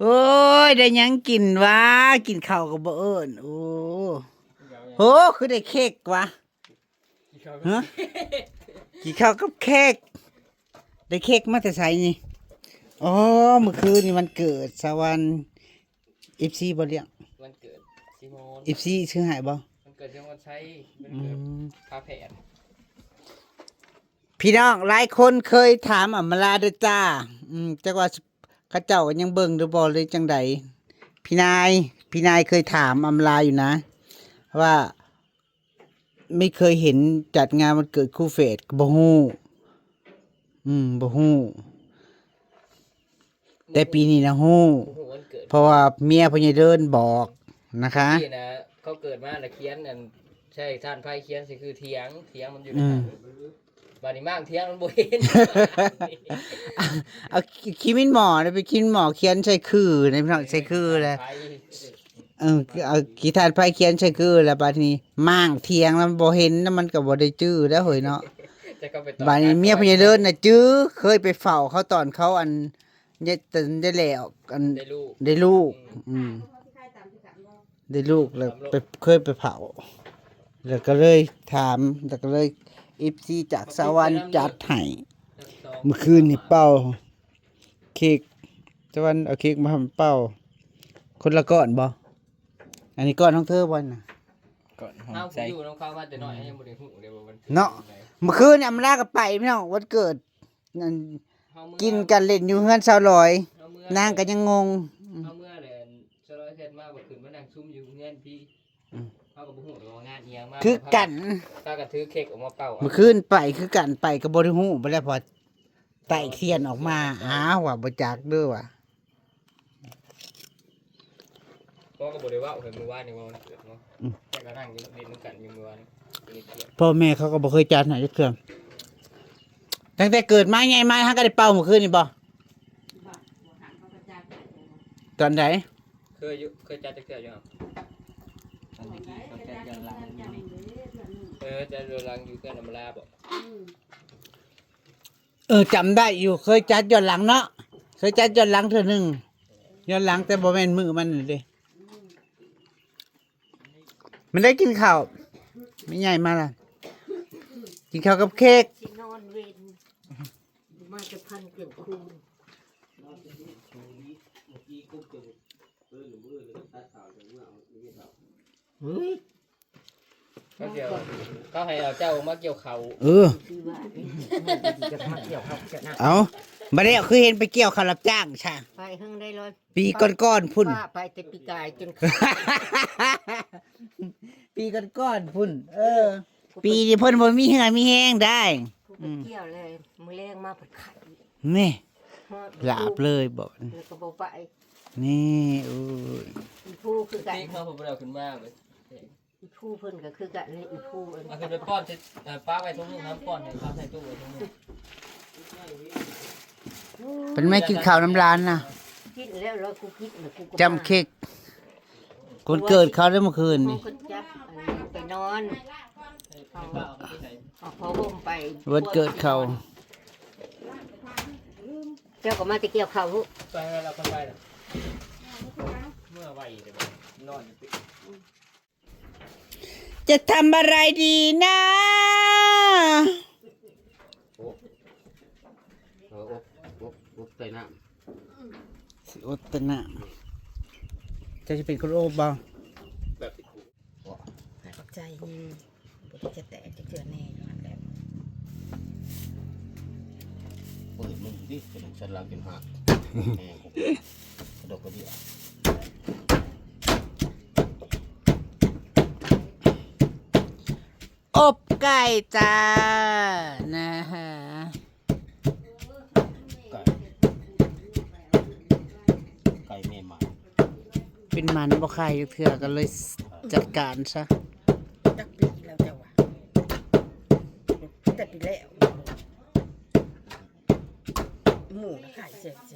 โอ้ย ได้หยังกินวะกินข้าวกับบ่เอิญโอ้โหคือได้เค้กวะฮะกินข้าวกับเค้กได้เค้กมาแต่ไสนี่อ๋อเมื่อคืนนี่มันเกิดสวรรค์อีฟซีบ่เลี้ยงวันเกิดซิโมนอีฟซีชื่อหายบ่วันเกิดที่วันใช้วันอืเกิดมคาแผนพี่น้องหลายคนเคยถามอำมาลาเด้อจ้า อืมจักว่าเขาเจ้ายังเบิ่งหรือบ่เลยจังใดพี่นายพี่นายเคยถามอำลาอยู่นะ ว่า ไม่เคยเห็นจัดงานวันเกิดคู่เฟสก็บ่ฮู้อืมบ่ฮู้แต่ปีนี้นะฮู้โอ้โหวันเกิดเพราะว่าเมียพ่อใหญ่เดินบอกนะคะ พี่นะเขาเกิดมาแล้วเคียนนั่นใช่ท่านไพ่เคียนสิคือเทียงเทียงมันอยู่ในอืมบ้าน บาดนี้มากเทียงมันบ่เห็นเอาคิมินหมอเนี่ยไปคิมินหมอเขียนใช่คือในพี่น้องใช่คือเลยไพ่เออเอากีทานไพ่เขียนใช่คือแล้วบัดนี้ม่างเทียงแล้วบ่เห็นแล้วมันก็บ่ได้จื้อแล้วเฮ้ยเนาะจะก็ไปต่อบัดนี้เมียพญาเลิศน่ะจื้อเคยไปเฝ้าเขาตอนเขาอันเย็ดตันได้แล้วอันได้ลูกได้ลูก อืมได้ลูกแล้วไปเคยไปเผาแล้วก็เลยถามแล้วก็เลย อีฟซีจากสวรรค์จัดให้สองเมื่อคืนนี่เป้า เค้กสวรรค์เอาเค้กมาทำเป้า คนละก้อนบ่อันนี้ก้อนของเธอบ่น่ะก่อนหอมเอาผมใส่อยู่น้องเขามาแต่น้อยยังบ่ได้ฮู้เดี๋ยวมันเนาะเมื่อคืนนี่อำลาก็ไปพี่น้องวันเกิดนั่นเฮาเมื่อกินกันเล่นอยู่เฮือนสาวลอยเฮาเมื่อนางก็ยังงงเฮาเมื่อเลยสร้อยเสร็จมาบ่ขึ้นมานั่งซุ่มอยู่เฮือนพี่อืม เฮาก็บ่ฮู้ว่างานอีหยังมาคือกันถ้าก็ถือเค้กออกมาเป่าเมื่อคืนไปคือกันไปก็บ่ได้ฮู้บ่แล้วพอไต่เทียนออกมาอ้าวว่าบ่จักเด้อว่ะพ่อก็บ่ได้เว่าเพิ่นมื้อวานนี่ว่าวันเกิดเนาะแต่ก็นั่งอยู่เล่นนำกันอยู่มื้อวานนี่เกิดพ่อแม่เขาก็บ่เคยจัดให้จักเทื่อตั้งแต่เกิดมาใหญ่มาหาก็ได้เป่าเมื่อคืนนี่บ่ตอนไหนเคยอยู่เคยจัดจักเทื่ออยู่ครับตอนนี้ ก็แกย้อนหลังอยู่นี่เออจะเรืองรังอยู่กันอำลาบ่เออจำได้อยู่เคยจัดย้อนหลังเนาะเคยจัดย้อนหลังเทื่อหนึงย้อนหลังแต่บ่แม่นมือมันนี่เด้มันได้กินข้าวไม่ใหญ่มาล่ะ กินข้าวกับเค้กสินอนเวนมาจะพันเกี่ยวคูณเฮ้ย เขาเกี่ยวเขาให้เอาเจ้ามาเกี่ยวเขาเออคือว่าจะมาเกี่ยวเขาจะนะเอาบัดนี้คือเห็นไปเกี่ยวข้าวรับจ้างใช่ไปเฮิงได้เลยปีก้อนๆพุ่น ป้าไปแต่ปีกายจนปีก้อนๆพุ่น เออ ปีนี้เพิ่นบ่มีเหือมีแห้งได้ ผู้ไปเกี่ยวเลยมือแรงมาผัดไข่นี่ฮอดลาบเลยบ่แล้วก็บอกไปนี่โอ้ยอีผู้คือกันที่เขาผมเอาขึ้นมาเลย อีผู้เพิ่นก็คือกันเลยอีผู้เอิ้นเอาขึ้นไปป้อนที่เอ่อป้าไว้ตรงนู้นน้ำป้อนให้ป้าใส่ตู้ไว้ตรงนู้นเป็นไม่กินข้าวน้ำร้านนะกินแล้วแล้วกูคิดแล้วกูก็จำเค้กคนเกิดเขาได้เมื่อคืนเขานี่ก็จับอันนี้ไปนอนให้ป้าเอาไปใส่เอาเขาห่มไปวันเกิดเขาเจ้าก็มาจะเกี่ยวเขาลูกไปให้เราคนไปน่ะเมื่อไหวเดี๋ยวนอนอยู่ติ จะทำอะไรดีนะเอออบอบอบใส่น้สิอดแตนะจะจะเป็นคนโอบบ้างำแบบติดหูขอบใจนี่บ่จะแตะจะเกิดแน่นอนแล้วเปิดมึงดิกระดูกสันหลังเป็นหักแห้งกระดกกระเดี่ยว อบ ไก่จ้า นะฮะไก่ไก่แม่หมาเป็นมันบ่ใครอยู่เถื่อกันเลยจัดการซะจักปีแล้วเจ้าว่าแต่ปีแล้วหมูนะขายเจ๊เจ๊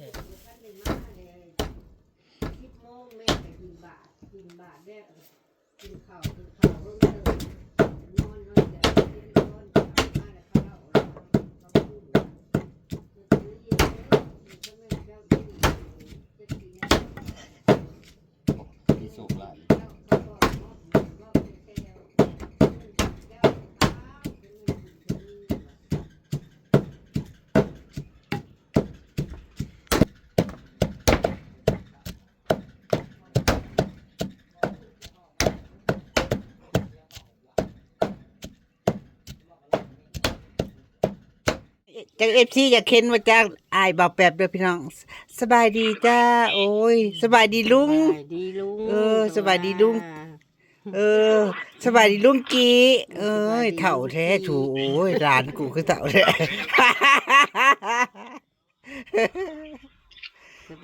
จากเอฟซีอยากเค้นว่าจากอายบ่าวแป๊บเด้อพี่น้อง สบายดีจ้า โอ้ย สบายดีลุง สบายดีลุงเออสบายดีลุง เออ สบายดีลุงกีเอ้ยเถ่าแท้ชูโอ้ยร้านกูคือเถ่าแท้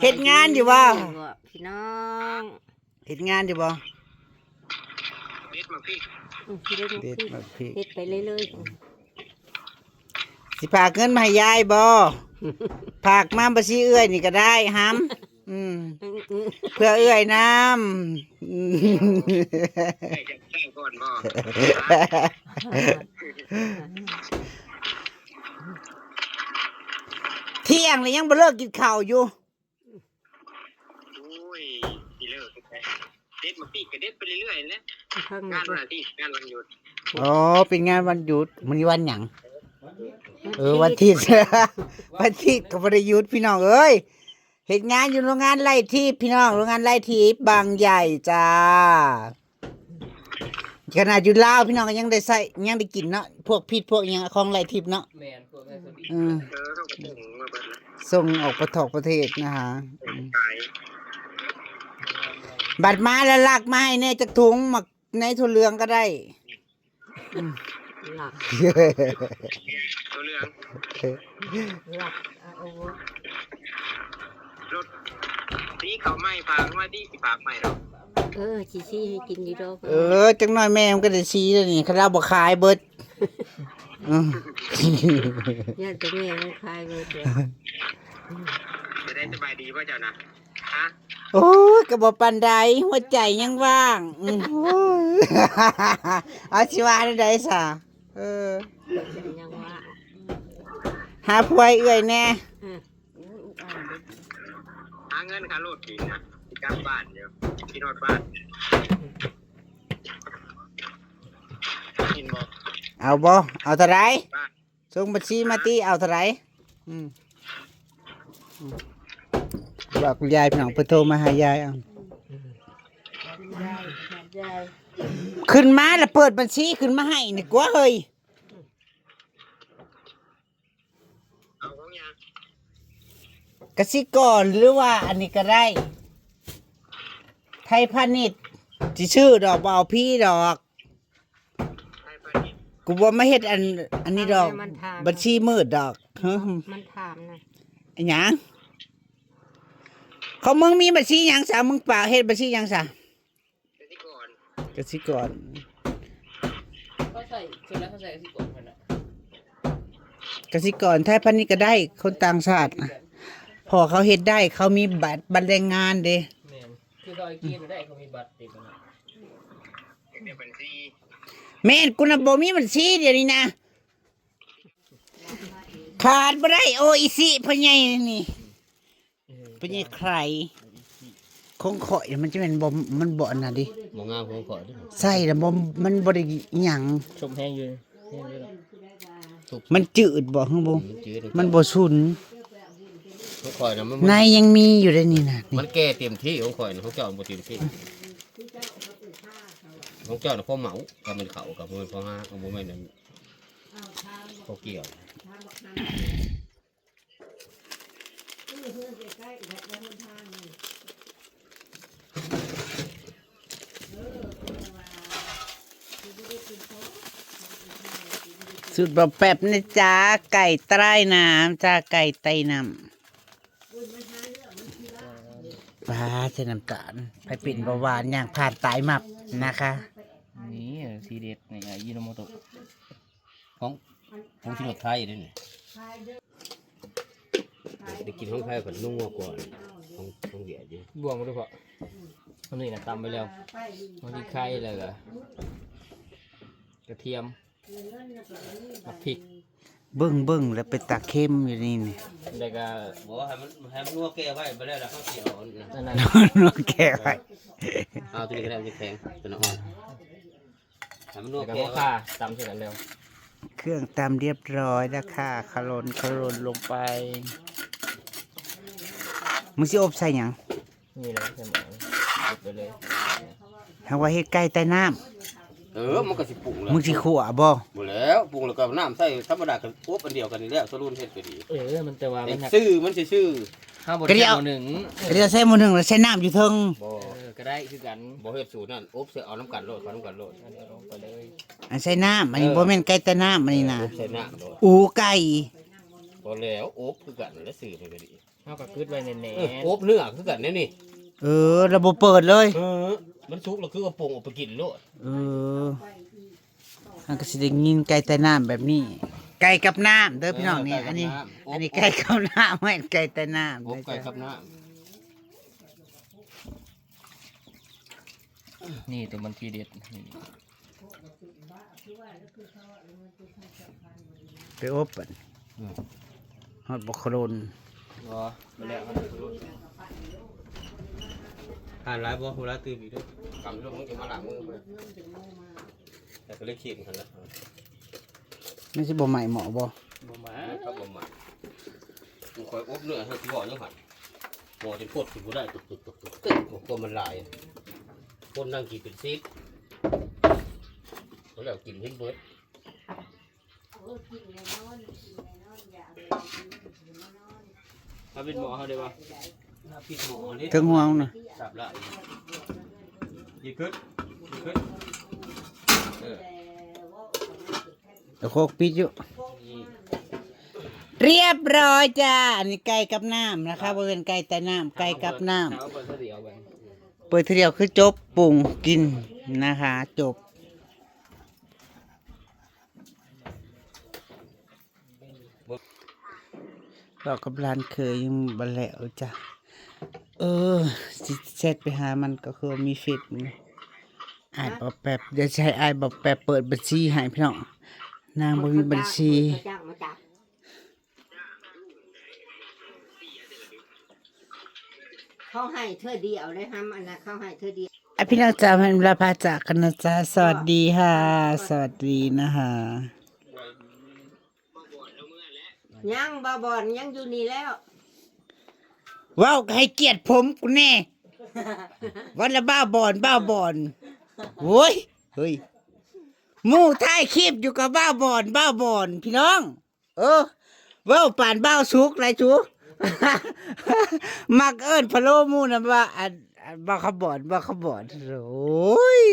เฮ็ดงานอยู่บ่พี่น้องเห็นงานอยู่บ่เด็ดมาพี่อืมเฮ็ดเด็ดมาพี่เฮ็ดไปเรื่อย สิฝากเงินมาให้ยายบ่ฝากมาบ่สิเอื้อยนี่ก็ได้ฮัมอืมๆเพื่อเอื้อยน้ำอืมใช่ใช่ก่อนบ่เที่ยงเลยยังบ่เลิกกินข้าวอยู่ โอ้ยสิเลิกเด็ดมาพี่ก็เด็ดไปเรื่อยๆนะข้างงานในวันอาทิตย์งานวันหยุดอ๋อเป็นงานวันหยุดมันวันหยัง เออวันอาที่ วันอาที่ก็บ่ได้หยุดพี่น้องเอ้ยเฮ็ดงานอยู่โรงงานไล่ที่พี่น้องโรงงานไล่ที่บางใหญ่จ้าขนาดอยู่ลาวพี่น้องก็ยังได้ใส่ยังได้กินเนาะพวกพิษพวกหยังของไล่ทิพย์เนาะแมนพวกแม่สบีอืมเออเขาก็ถึงมาเบิดละส่งออกประทอกประเทศนะคะขายบัตรมาแล้วลากมาให้แน่จักถุงหมักในถั่วเหลืองก็ได้ หลัก ตัวเรื่องหลักเอาโอ้รถตีเขาไม่พังว่าที่สิฝากใหม่หรอกเออชีซี่ให้กินดีดอกเออ จังน้อยแม่มันก็ได้ชี้แล้วนี่เขาเราบอกขายเบิดอืมญาติตัวแม่มันคลายเลยเดี๋ยวจะได้สบายดีป่ะเจ้านะฮะโอ้ยกระบอกปันใดหัวใจยังว่างอืมโอ้ย เอาชิวาได้ไดสะเออ ยังว่า หาพวยเอื่อยแน่เออหาเงินค่ารถกินนะที่กลับบ้านเดี๋ยวที่นอดบ้านกินบ่เอาบ่เอาเท่าไรบ้านส่งบัญชีมาตีเอาเท่าไรอืมอืมบอกคุณยายพี่น้องไปโทรมาหายายเอาได้ได้ขึ้นมาแล้วเปิดบัญชีขึ้นมาให้นี่กว่าเฮ้ย เอาของยาง กสิกรหรือว่าอันนี้ก็ได้ ไทยพาณิชย์สิชื่อดอกเบเอาพี่ดอกให้ไปนี่กูบ่มาเฮ็ดอัน อันนี้ดอก มันถาม บัญชีมืดดอกเฮ้ยมันถามนะอันหยังเขามึงมีบัญชีหยังซะมึงเปล่าเฮ็ดบัญชีหยังซะเดี๋ยวที่ก่อนกสิกรเขาใส่เสร็จแล้วเขาใส่ที่ก่อนมันอะกสิกรไทยพาณิชย์ก็ได้ คนต่างชาตินะ พอเขาเฮ็ดได้เขามีบัตรบัตรแรงงานเด้แมนคือเขาไอ้กินได้เขามีบัตรติดมันเนี่ยบัญชีแม่นกูน่ะบ่มีบัญชีเดี๋ยวนี้นะ ขาดบ่ได้โออีสิพ่อใหญ่นี่พ่อใหญ่ใครคงข่อยน่ะมันจะเป็นบ่มันบ่อันน่ะดิมองงามของขอด้วยใส่แล้วบ่มันบ่ได้หยังชมแห้งอยู่แห้งอยู่แล้วมันจืดบ่ฮึบ่มันจืดมันบ่สุน ของขอยนะมันในยังมีอยู่ได้นี่นะนี่มันแก่เต็มที่ของขอยนะของเจ้าบ่เต็มที่ของเจ้าน่ะพ่อเหมากับมันเขากับมันพ่อห้าของบ่แม่นนั่นพ่อเกี่ยวสุดบ่แป๊บนะจ๊ะไก่ใต้น้ำจ้าไก่ใต้น้ำปลา ใส่น้ำตาลไปปิ่นเบาหวานอย่างผ่านตายมับนะคะ นี่ซีเด็ดนี่ยินโมโตะของของที่รถไทยนี่นี่ได้กินของไทยก่อนนุ่งงัวก่อนของของเวียดอยู่บวงมาด้วยเพาะอันนี้นะตำไปแล้วอันนี้ไข่เลยเหรอกระเทียมมะพริก เบิ้งเบิ้งแล้วไปตาเข้มอยู่นี่นี่แล้วก็บอกว่าให้มันให้มันนัวแก่ไว้บ่ได้แล้วเขาสิเอาอันนั้นอันนั้นนวดแก่ไปเอาตัวนี้ก็ได้มันจะแข็งตัวนั้นอ่อนให้มันนัวแล้วก็แก่หัวไว้ข่าตำเสร็จแล้วเร็วเครื่องตามเรียบร้อยแล้วค่ะขลนขลนลงไปมึงสิอบใส่หยังนี่เลยใช่ไหมหมดไปเลยทางว่าเฮ็ดไก่ใต้น้เเออมันก็สิปรุงแล้วมึงสิขัวบ่บ่แล้วปรุงแล้วก็น้ำใส่ธรรมดาก็อบอันเดียวกันนี่แหละสรุนเฮ็ดก็ดีเออมันแต่ว่าไอ้มันหักซื่อมันสิซื่อข้าวบดเดียวหนึ่งเดี๋ยวใส่หมดหนึงแล้วใส่น้ำอยู่เทิงบ่เออก็ได้คือกันบ่เฮ็ดสูตรนั่นอบใส่เอาน้ำกันโลดเอาน้ำกันโลดอันนี้ลงไปเลยอันใส่น้ำอันนี้บ่แม่นไก่แต่น้ำอันนี้นะอบใส่น้ำโลดอูไก่บ่แล้วอบคือกันแล้วซื่อเพิ่นก็ดีข้าวกับคืดไว้แน่เอออบเนื้อคือกันเนี่ยนี่ เออระบบเปิดเลย เออ มันสุกแล้วคือเอาปรุงเอาไปกินโลดเออมันก็สิได้ยินไก่แต่น้ำแบบนี้ ไก่กับน้ำเด้อพี่น้องนี่อันนี้ อันนี้ไก่กับน้ำไม่ไก่แต่น้ำอบนะไก่จ๊ะกับน้ๆนี่ตัวมันทีเด็ดนี่ไปอบอันฮอดบกโครนรอมาแล้ว มันจะรุ่นำทานหลายบ่เวลาตื่นอีกเด้อกำลูกมึงจะมาล้างมือบ่แต่ก็เลยขีดกันแล้วไม่ใช่บ่ใหม่หมอบ่บ่มาครับบ่มามึงคอยอบเนื้อให้กูบอกยังหันหมอจะพดสิบ่ได้ตุกตุกตุกตุกตึ๊กกลัวมันลายคนนั่งกินเป็นซิปแล้วกินให้เบิดถ้าเป็นหมอเขาได้ปะพิษหมอนี่ถึงห่วงน่ะ สับละยีขึ้นยีขึ้นเออตะโคกปิดอยู่เรียบร้อยจ้า อันนี้ไก่กับน้ำนะคะบ่เป็นไก่แต่น้ำไก่กับน้ำเอาไปเดียวไปเปิดทีเดียวคือจบปรุงกินนะคะ จบเรากับร้านเคยยังบันแล้วจ้ะ เออสิเซตไปหามันก็คือมีเฟซนี่อายบอกแป๊บเดี๋ยวจะใช้อายบอกแป๊บเปิดบัญชีให้พี่น้องนางบ่มีบัญชีจ้างมาจับเขาให้เธอเดียวเลยฮะอันนั้นเขาให้เธอเดียวอะพี่น้องจ๋ามันเวลาพาจากกันนะจ๊ะสวัสดีค่ะ สวัสดีนะคะยังบาบอนยังอยู่นี่แล้ว ว้าวให้เกียรติผมกูแน่ วันละบ้าบอนบ้าบอนโว้ยเฮ้ยหมู่ท้ายคลิปอยู่กับบ้าบอนบ้าบอนพี่น้อง เออว้าวป่านบ้าสุกไรชูมักเอิ้นพะโลมู่นะว่าอันบ้าขบอนบ้าขบอนโอ้ย